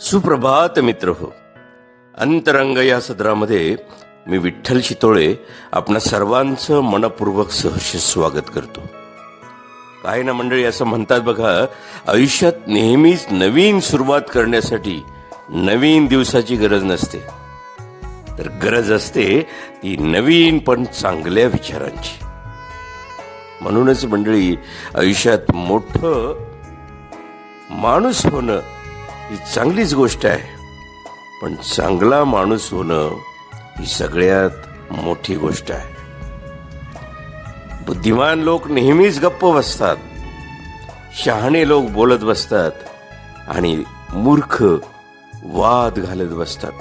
सुप्रभात मित्र हो अंतरंग या सदरामध्ये मी विठ्ठल शितोळे आपणा सर्वांचं मनपूर्वक सहर्ष स्वागत करतो. काय ना मंडळी असं म्हणतात बघा आयुष्यात नेहमीच नवीन सुरुवात करण्यासाठी नवीन दिवसाची गरज नसते. तर गरज असते ती नवीन पण चांगल्या विचारांची. म्हणूनच मंडळी आयुष्यात मोठं माणूस होणं ही चांगलीच गोष्ट आहे. पण चांगला माणूस होणं ही सगळ्यात मोठी गोष्ट आहे. बुद्धिमान लोक नेहमीच गप्प बसतात. शहाणे लोक बोलत बसतात आणि मूर्ख वाद घालत बसतात.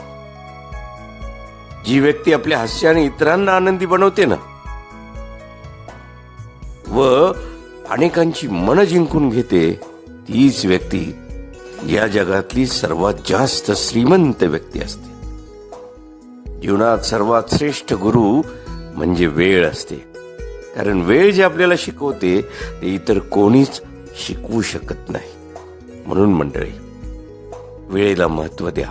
जी व्यक्ती आपल्या हास्याने इतरांना आनंदी बनवते ना व अनेकांची मन जिंकून घेते तीच व्यक्ती या जगातली सर्वात जास्त श्रीमंत व्यक्ती असते. जीवनात सर्वात श्रेष्ठ गुरु म्हणजे वेळ असते. कारण वेळ जे आपल्याला शिकवते ते इतर कोणीच शिकवू शकत नाही. म्हणून मंडळी वेळेला महत्त्व द्या.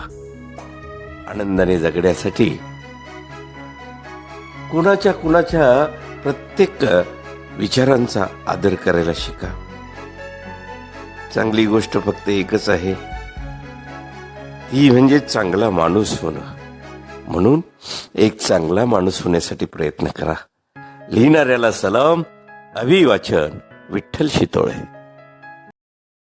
आनंदाने जगण्यासाठी कुणाच्या कुणाच्या प्रत्येक विचारांचा आदर करायला शिका. चांगली गोष्ट फक्त एकच आहे. ती म्हणजे चांगला माणूस होणं. म्हणून एक चांगला माणूस होण्यासाठी प्रयत्न करा. लिहिणाऱ्याला सलाम अभिवाचन विठ्ठल शितोळे.